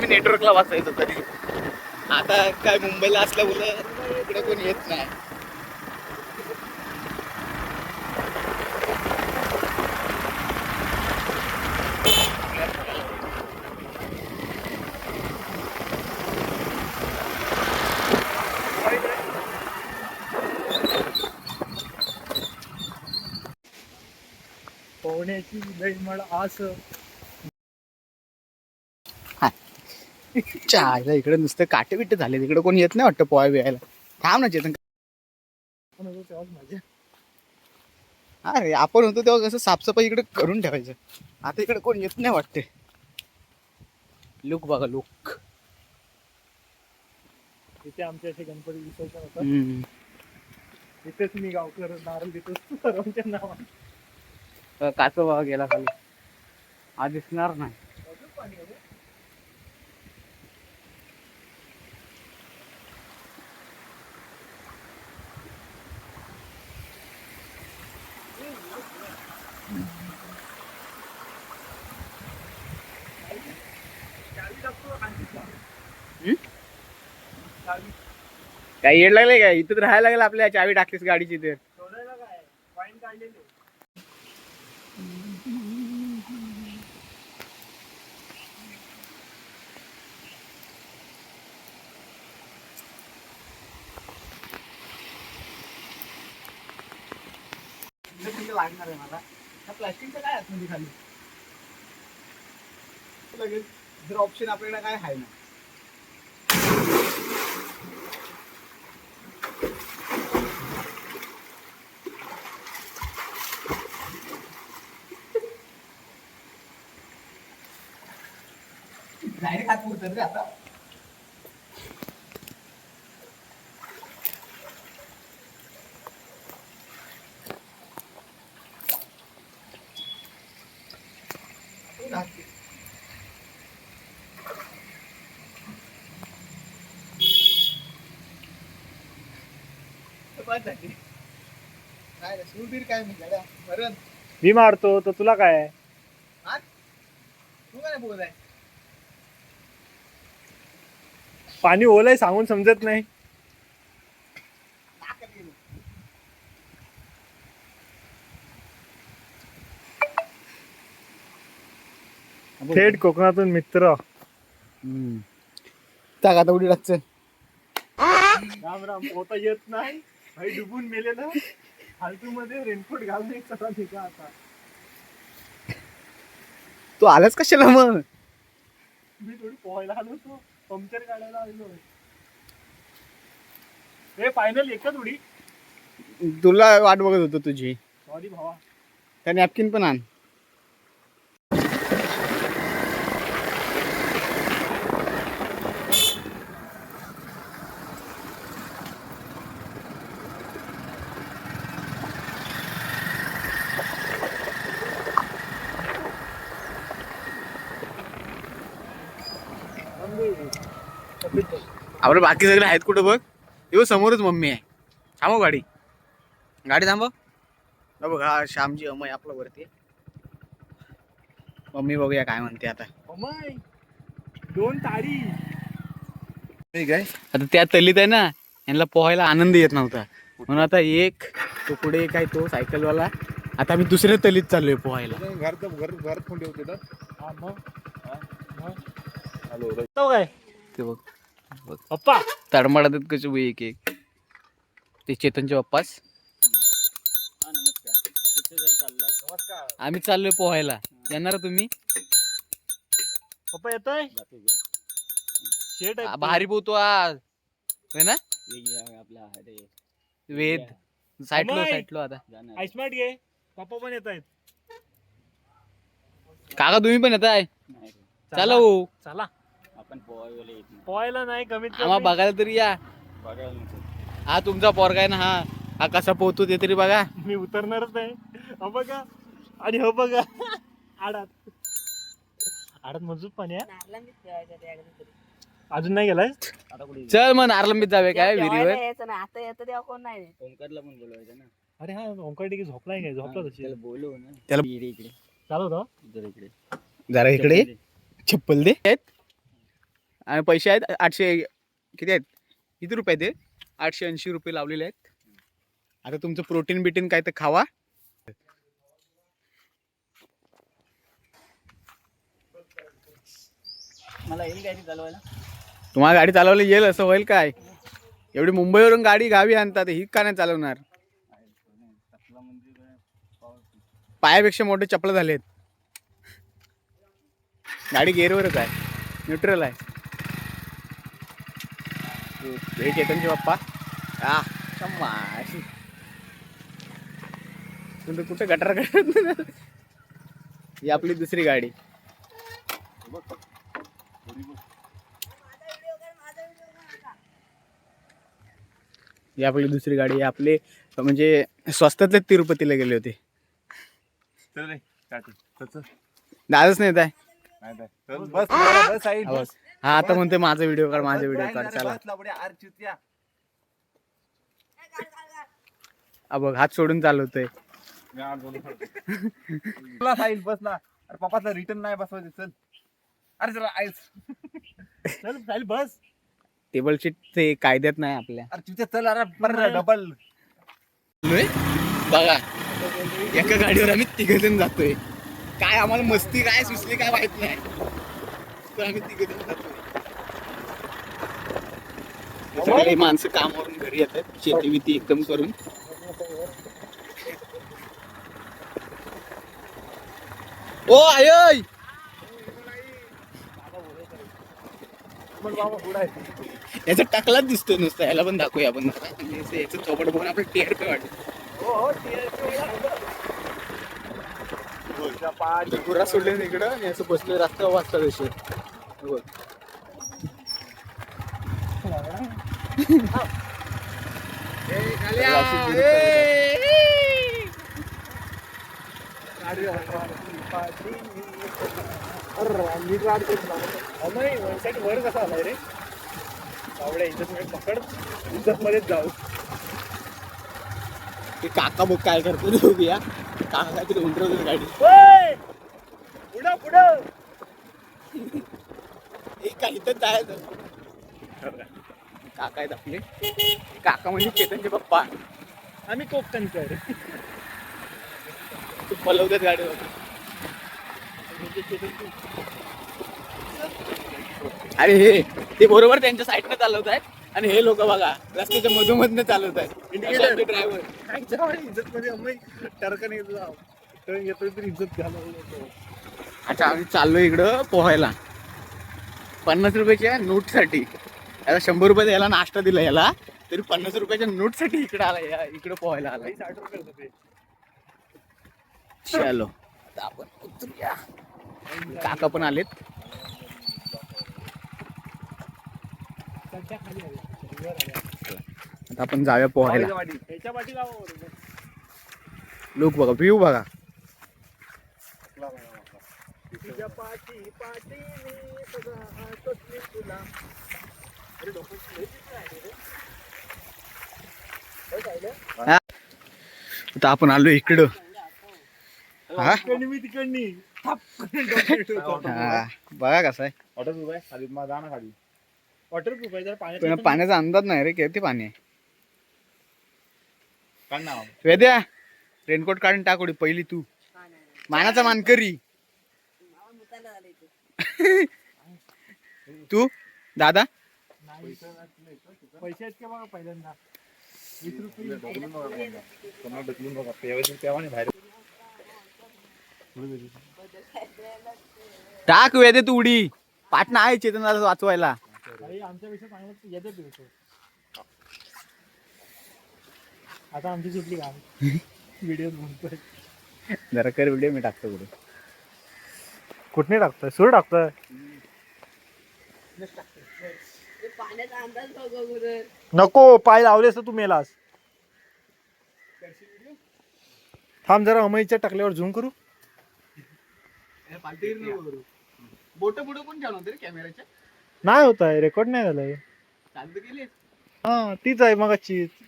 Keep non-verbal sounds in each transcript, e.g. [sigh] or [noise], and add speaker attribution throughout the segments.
Speaker 1: आम्ही नेटवर्कला वाचायचो तरी. आता काय मुंबईला असल्यामुळे इकडे कोण येत नाही.
Speaker 2: पोहण्याची लई मला आस.
Speaker 1: चायला इकडे नुसतं काटे बिटे झाले तिकडे कोण येत नाही वाटतं पोहा बियायला थांब ना चेतन. अरे आपण होतो तेव्हा कसं साफसफाई इकडे करून ठेवायचं. आता इकडे कोण येत नाही वाटते. लुक बघा लुक
Speaker 2: इथे आमचे असे गणपती विसर्जन होतात इथेच मी गावकर नारळ देतो. सर्वांच्या नावाने.
Speaker 1: गेला खाली. हा दिसणार नाही. काही येड लागले काय? इथं राहायला लागलं आपल्या चावी टाकलीस गाडीची तर. लागणार आहे मला? प्लास्टिकचं काय आतमध्ये खाली? लगेच जर ऑप्शन आपल्याकडे काय आहे ना. डायरेक्ट हात पुरतात रे आता. काय रे, सूरबीर काय बरं
Speaker 2: मी मारतो तर तुला काय?
Speaker 1: तू
Speaker 2: पाणी ओलय सांगून समजत नाही.
Speaker 1: गेलो.
Speaker 2: थेट कोकणातून मित्र.
Speaker 1: टाक आता उडी टाकचं
Speaker 2: राम राम पोहता येत नाही. भाई डुबून मेले ना फालतू मध्ये रेनकोट घालून एक सगळा निघा आता.
Speaker 1: तू आलाच कशाला मग?
Speaker 2: मी थोडी पोहायला आलो होतो पंक्चर काढायला आलो हे फायनल एकच उडी
Speaker 1: तुला वाट बघत होतो तुझी.
Speaker 2: सॉरी भावा.
Speaker 1: त्या नॅपकिन पण आण. आपलं बाकी सगळे आहेत कुठं बघ? येऊ समोरच मम्मी आहे. थांबव गाडी. गाडी थांबव. हा बघ हा श्यामजी अमय आपला वरती आहे. मम्मी बघूया काय म्हणते आता.
Speaker 2: अमाय दोन तारी.
Speaker 1: ठीक आहे आता त्या तलीत आहे ना यांना पोहायला आनंद येत नव्हता. म्हणून आता एक तो पुढे एक आहे तो सायकलवाला. आता आम्ही दुसऱ्या तलीत चाललोय पोहायला.
Speaker 3: घर तर घर घरात कोण ठेवते
Speaker 2: हा
Speaker 3: हॅलो
Speaker 2: तो काय?
Speaker 1: ते बघ.
Speaker 2: पप्पा.
Speaker 1: तडमडा देत कशी बघ एक एक. ते चेतनचे पप्पाच. आम्ही चाललोय पोहायला. येणार तुम्ही?
Speaker 2: पप्पा येतोय? शेट
Speaker 1: आ, भारी पोहतो आज होय ना?
Speaker 3: आपला
Speaker 1: वेद. साईटलो. साईटलो आता.
Speaker 2: आईस्मार्ट घे. पप्पा पण येत आहेत.
Speaker 1: काका तुम्ही पण येत आहे चला. हो.
Speaker 2: चला.
Speaker 3: आपण पोहायला येत नाही.
Speaker 2: पोहायला नाही कमीत
Speaker 1: आम्हा
Speaker 2: कमी
Speaker 1: बघायला तरी या.
Speaker 3: बघायला नको.
Speaker 1: हा तुमचा पोरगा आहे ना हा. हा कसा पोहतो ते तरी बघा.
Speaker 2: मी उतरणारच नाही. हा बघा. आणि हो बघा. आडात. आडात मजबूत पाणी आहे. अजून नाही गेलाय
Speaker 3: आता कुठे
Speaker 1: चल मग नारलंबीत जावे काय विहिरीवर?
Speaker 4: यायचं ना. आता येतं तेव्हा कोण नाही
Speaker 3: ओंकारला पण बोलवायचं ना.
Speaker 2: अरे हा ओंकार टिकी झोपलाय काय? झोपला तशी
Speaker 3: त्याला बोलव ना.
Speaker 1: त्याला-
Speaker 3: इकडे इकडे.
Speaker 2: चालू होतं
Speaker 3: इकडे इकडे.
Speaker 1: जरा इकडे. चप्पल दे. आणि पैसे आहेत आठशे किती आहेत? किती रुपये ते आठशे ऐंशी रुपये लावलेले आहेत. आता तुमचं प्रोटीन बिटीन काय तर खावा.
Speaker 3: मला येईल गाडी चालवायला?
Speaker 1: तुम्हाला गाडी चालवली येईल असं होईल काय? एवढी मुंबईवरून गाडी गावी आणतात ही का नाही चालवणार. पायापेक्षा मोठे चपल झालेत. गाडी गेअरवरच आहे न्यूट्रल आहे. हे चेतनचे पप्पा. तुम्ही कुठे गटार करत ही आपली दुसरी गाडी. ही आपली दुसरी गाडी. आपले म्हणजे स्वस्तातले तिरुपतीला गेले होते.
Speaker 2: चल रे काटे चल, चल.
Speaker 1: दादच नाही
Speaker 2: बस बस.
Speaker 1: हा आता म्हणते माझा व्हिडिओ काढ माझा व्हिडिओ काढ चला. हा बघ हात सोडून चालवतोय.
Speaker 2: तुला साहिल बस ना. अरे पप्पाचा रिटर्न नाही बसवायचे चल. अरे जरा आईस चल साहिल बस.
Speaker 1: टेबल शीट ते कायद्यात नाही आपल्या.
Speaker 2: अरे चिवत्या चल अरे बरं डबल
Speaker 1: बघा एका गाडीवर आम्ही तिघ जण जातोय. काय आम्हाला मस्ती काय सुचली काय माहीत नाही. पण आम्ही तिघ जण जातोय सगळे माणसं कामावरून घरी येतात शेती बिती एकदम करून. ओ आय याचा टाकलाच दिसतोय नुसतं याला पण दाखवूया आपण. याचं चौपट बघून आपण टेअर पे वाटत. गुरा सोडले इकडं असं बसले रस्ता वाजता तसे बघ.
Speaker 2: वर कसा आलाय रे आवड्या इज्जत मध्ये पकड इज्जत मध्येच जाऊ
Speaker 1: ते काका मग काय करतो ते बघूया काका काहीतरी उंटरवतो गाडी
Speaker 2: पुढं पुढं.
Speaker 1: हे काही तर जायचं काका आहेत आपले काका म्हणजे चेतनचे पप्पा
Speaker 2: आम्ही कोकणकर
Speaker 1: ते पलवतात गाडीवर अरे हे ते बरोबर त्यांच्या साईडने चालवत आहेत आणि हे लोक बघा रस्त्याच्या मधोमधनं चालवत आहेत
Speaker 2: Indicator.
Speaker 1: ड्रायव्हर
Speaker 2: काय इज्जत मध्ये अम्माई टरकन येत टर्न तर इज्जत घालवलं
Speaker 1: अच्छा आम्ही चाललोय इकडं पोहायला. पन्नास रुपयाच्या नोटसाठी. याला शंभर रुपये द्यायला नाश्ता दिला याला तरी पन्नास रुपयाच्या नोटसाठी इकडे आला या इकडे पोहायला आला.
Speaker 2: साठ रुपये होते
Speaker 1: चलो. आता आपण उतरूया. काका पण आलेत. आता आपण जाऊया पोहायला. लोक बघा व्ह्यू बघा.
Speaker 2: तुझ्या पाठी पाठी मी आठवत मी तुला. अरे डोकं लय चित्र आहे रे. काय पाहिलं?
Speaker 1: आता आपण आलो इकडं. हा?
Speaker 2: इकडनी मी तिकडनी.
Speaker 1: हा, बघा कसं आहे.
Speaker 2: वॉटर प्रूफ आहे खाली मग जा ना खाली. वॉटर प्रूफ आहे जर पाण्यात
Speaker 1: पाण्याचा अंदाज नाही रे किती पाणी आहे?
Speaker 2: काढ ना.
Speaker 1: वेद्या रेनकोट काढून टाक उडी पहिली तू. मानाचा मानकरी. तू? दादा?
Speaker 2: पैसे आहेत का बघा पहिल्यांदा? वीस रुपये.
Speaker 1: टाक वेदे तू उडी. पाटणा आहे चेतन दादा वाचवायला.
Speaker 2: अरे आमच्यापेक्षा चांगलं येते पिवतो आता आमची सुटली काम [laughs] व्हिडिओ म्हणतोय
Speaker 1: जरा कर व्हिडिओ मी टाकतो पुढे.
Speaker 2: कुठने टाकतोय? सूर टाकतोय? नको पाय लावलेस तर तू मेलास. थांब जरा अमईच्या टाकल्यावर झूम करू.
Speaker 1: बोट पुढे कोण छान होते रे कॅमेऱ्याच्या
Speaker 2: नाही होत आहे. रेकॉर्ड नाही? झालंय हा तीच आहे मगाची
Speaker 1: तू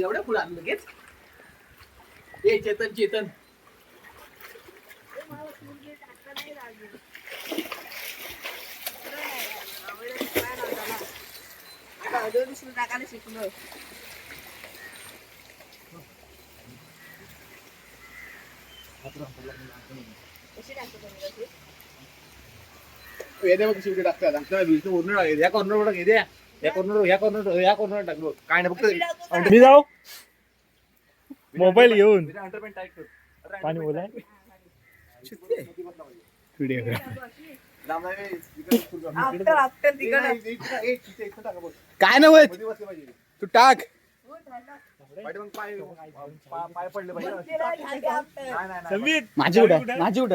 Speaker 1: एवढ्या एवढ्या पुढे आलं लगेच ए चेतन चेतन
Speaker 4: टाकायला शिकलो?
Speaker 1: येते बघ शेवटी टाकतात आमच्या टाक. या कॉर्नर टाक येते या कॉर्नर या कॉर्नर या कॉर्नर टाक बघ. काय नाही फक्त?
Speaker 2: मी जाऊ? मोबाईल घेऊन. पाणी बोलाय.
Speaker 1: काय
Speaker 3: पाहिजे.
Speaker 1: तू टाक. माझी उठ माझी उठ.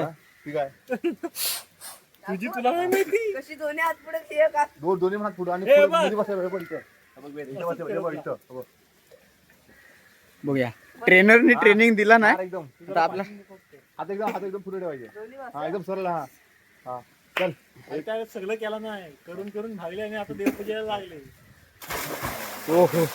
Speaker 2: तुझी तुला नाही माहिती.
Speaker 4: कशी दोन्ही हात पुढे
Speaker 3: दोन्ही हात पुढे आणि
Speaker 1: बघूया. ट्रेनरनी ट्रेनिंग दिला ना?
Speaker 3: एकदम.
Speaker 1: आता आपला
Speaker 3: हात एकदम हात एकदम पुढे ठेवायचे. हा एकदम सरळ हा. हा चल.
Speaker 2: काय सगळं केलं नाही. करून करून भागले आणि आता देवपूजेला लागले.
Speaker 1: हो हो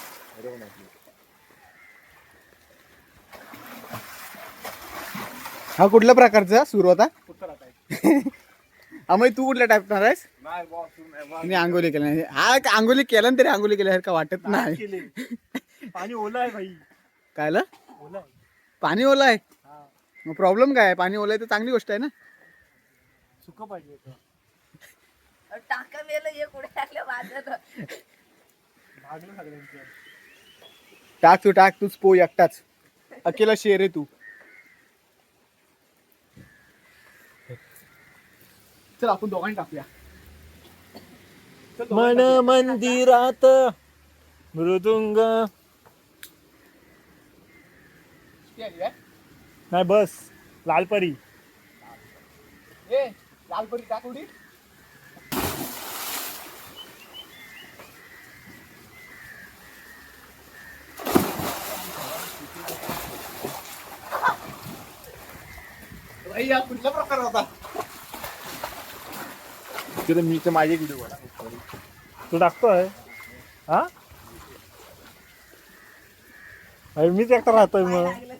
Speaker 1: हा कुठल्या प्रकारचा सुरू होता
Speaker 2: उत्तर आता? आहे.
Speaker 1: अमय तू कुठल्या टाईपणार आहेस. मी आंघोली केल्या नाही. हा आंघोली केलं ना तरी आंघोली केल्यासारखं वाटत
Speaker 2: नाही. केले. पाणी ओलं आहे भाई.
Speaker 1: कायला? पाणी ओलं आहे?
Speaker 2: हा.
Speaker 1: मग प्रॉब्लेम काय आहे? पाणी ओलं आहे तर चांगली गोष्ट आहे ना?
Speaker 2: सुक पाहिजे
Speaker 4: टाका
Speaker 1: तू टाक तूच पो एकटाच. अकेला शेर आहे तू. चल आपण दोघांनी टाकूया. चल,
Speaker 2: मन मंदिरात मृदुंग नाही बस. लालपरी.
Speaker 1: ए लालपरी टाक उडी. भाई, हा कुठला प्रकार होता?
Speaker 3: तिथे मी तर माझे व्हिडिओ बघा.
Speaker 2: तू टाकतोय? हा? अरे मीच एकटा राहतोय मग.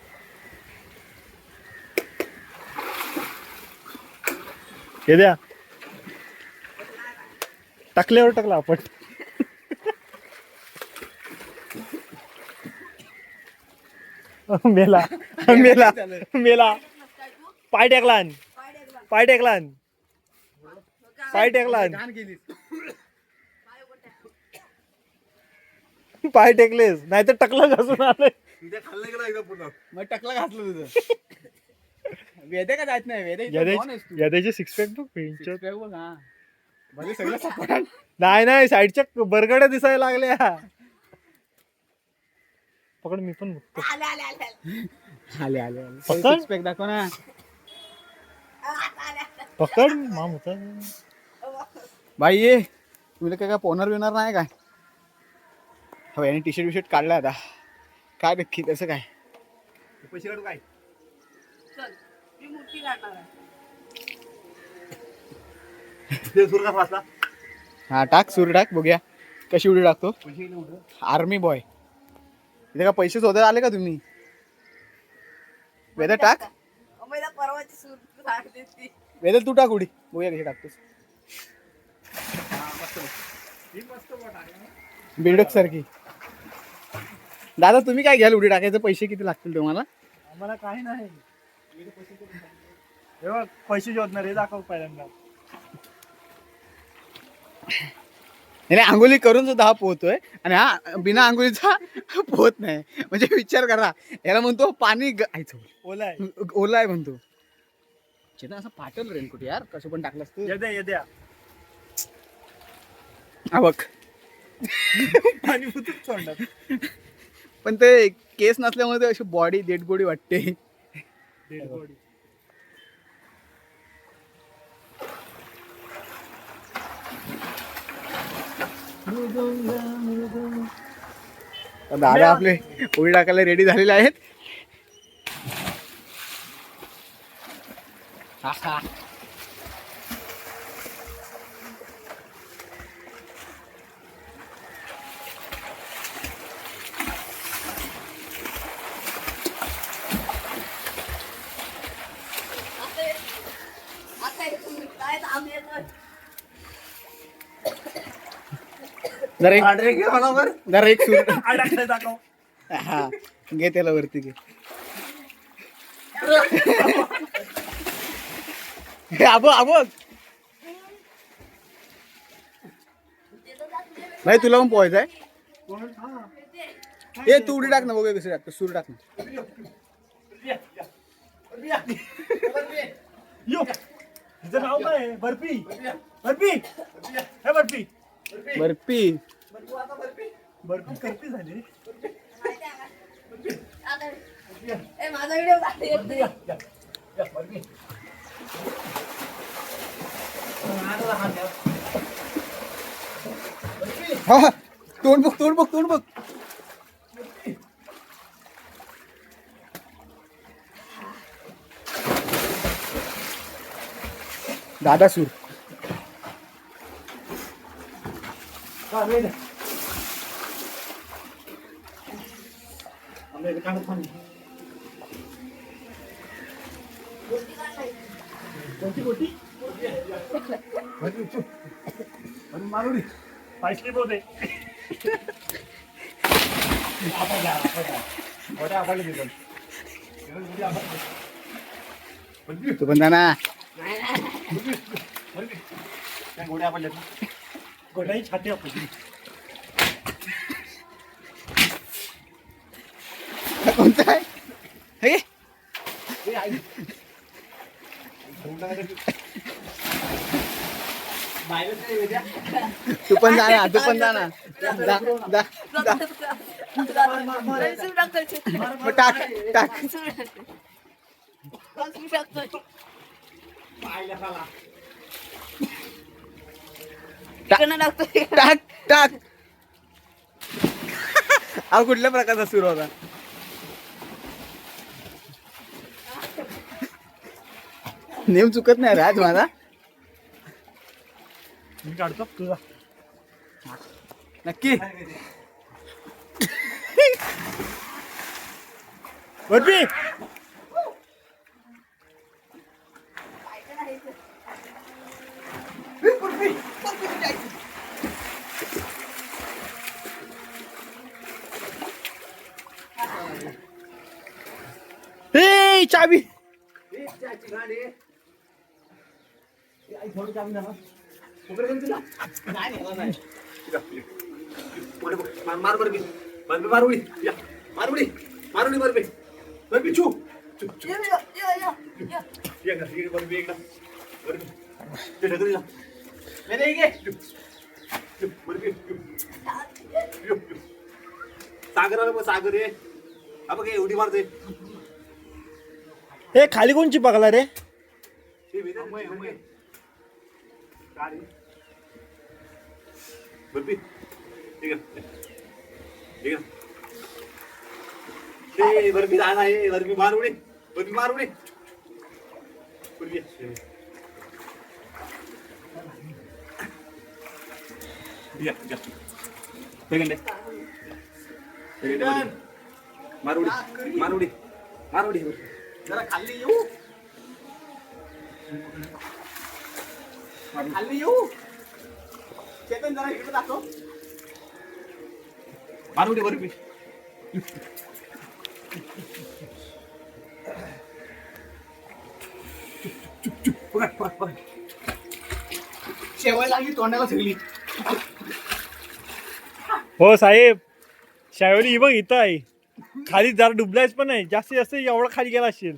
Speaker 2: हे द्या. टाकल्यावर टाकला आपण. मेला मेला मेला. पाय टेकला पाय टेकला पाय टेकला पाय टेकलेस. नाहीतर टकला घासून आलंय.
Speaker 3: खाल्लं गेला एकदा पुन्हा
Speaker 1: मग टकला घातलं तुझं. वेदे का जात नाही? वेदे?
Speaker 2: याद्याचे सिक्स पॅक बघ
Speaker 1: Six pack बघ, हा. भले सगळं सपाट
Speaker 2: नाही नाही साईडच्या बरगड्या दिसायला लागल्या. पकड मी पण बघतो.
Speaker 4: आले आले आले आले.
Speaker 1: आले आले आले.
Speaker 2: पकड.
Speaker 1: सिक्स पॅक दाखव ना.
Speaker 2: पकड माम होता
Speaker 1: भाई ये. तुला काय काय पोनर बिनर नाही काय? हो याने टी शर्ट बिशर्ट काढला आता. काय नक्की कसं काय?
Speaker 3: पैसे काढू काय?
Speaker 4: मी मूर्ती काढणार आहे.
Speaker 3: ते सुरू का वाचला
Speaker 1: हा टाक सुरू टाक बघूया. कशी उडी टाकतो?
Speaker 3: पैसे गेले कुठं
Speaker 1: आर्मी बॉय इथे का पैसे शोधायला आले का तुम्ही? वेदर टाक.
Speaker 4: अमयला परवाची सूर काढते ती
Speaker 1: वेदर तू टाक उडी. बघूया कशी टाकतोस. बिल्डक सारखी. दादा तुम्ही काय घ्याल? उडी टाकायचं पैसे किती लागतील तुम्हाला?
Speaker 2: आम्हाला काही नाही. हे बघ पैसे शोधणार हे दाखव पहिल्यांदा.
Speaker 1: नाही आंघोली करून सुद्धा हा पोहतोय. आणि हा बिना आंघोलीचा पोहत नाही. म्हणजे विचार करा. याला म्हणतो पाणी ग- आईचं
Speaker 2: ओला आहे.
Speaker 1: ओला आहे म्हणतो. चेतन असं फाटल रेनकोट यार? कसं पण टाकलं असतं.
Speaker 2: येद्या येद्या
Speaker 1: हा बघ.
Speaker 2: पाणी सोडणार.
Speaker 1: पण ते केस नसल्यामुळे ते अशी बॉडी डेड बॉडी वाटते.
Speaker 2: Dead body.
Speaker 1: दादा आपले पोळी टाकायला रेडी झालेले आहेत आहा.
Speaker 4: आता हे तुम्ही काय थांब येतोय
Speaker 1: जरा एक
Speaker 3: घे मला वर
Speaker 1: जरा एक सूर [laughs]
Speaker 2: अडकलं दाखव.
Speaker 1: हा घे त्याला वरती घे. हे आबो आबो. भाई तुला पण पोहायचं आहे? ए तू उडी टाक ना बघूया कसं टाकतो. सूर टाक ना.
Speaker 2: यो. तिचं नाव काय आहे? बर्फी. बर्फी. हे बर्फी.
Speaker 1: बर्फी.
Speaker 2: बर्फी. करपी झाली
Speaker 4: माहिती आहे का? आता ए माझा व्हिडिओ काढ येत नाही.
Speaker 1: हा. तोंड बघ तोंड बघ तोंड बघ. दादा सूर.
Speaker 3: मारुडी
Speaker 2: पाय स्लिप होते
Speaker 3: मोठ्या आपल्याला देतो
Speaker 1: तू पण जा ना
Speaker 3: त्या गोड्या आपल्या
Speaker 2: गोटाई छाती आपली
Speaker 1: कोणता आहे हे तू पण जा ना तू पण जा ना जा जा जा
Speaker 4: पेन्सिल टाकतोय
Speaker 1: मग टाक टाक
Speaker 4: इकडनं टाकतोय
Speaker 1: टाक टाक. [laughs] हा कुठल्या प्रकारचा सूर होता? नेम चुकत नाही रे आज माझा.
Speaker 2: मी काढतो तुझा.
Speaker 1: नक्की. [laughs]
Speaker 2: बर्फी
Speaker 1: हे चाबी
Speaker 3: मार बरबी बरबी मारुडी या मारुडी मारुडी बरबी बरबी चू चू चू
Speaker 4: यो, यो, यो, यो, यो.
Speaker 3: एकदा इकडे बरबी एकदा बरबी ते ढकली जा मेरे इकडे चू, चू, बरबी चू, चू, चू. सागर आलं मग सागर आहे हा बघ हे उडी मारते
Speaker 2: हे खाली कोणची बघला रे?
Speaker 3: हे वेगळं आहे, ठीक आहे ठीक आहे बरबी मार उडी बरबी मार उडी मारुडी मारुडी मारुडी. जरा खाल्ली येऊ. खाल्ली येऊ. चेतन जरा इकडे दाखव.
Speaker 1: शेवाय लागली तोंडाला सगळी.
Speaker 2: हो साहेब शायवली ही बघ इथं आहे. खाली जरा डुबलायच पण नाही. जास्तीत जास्त एवढा खाली गेला असेल.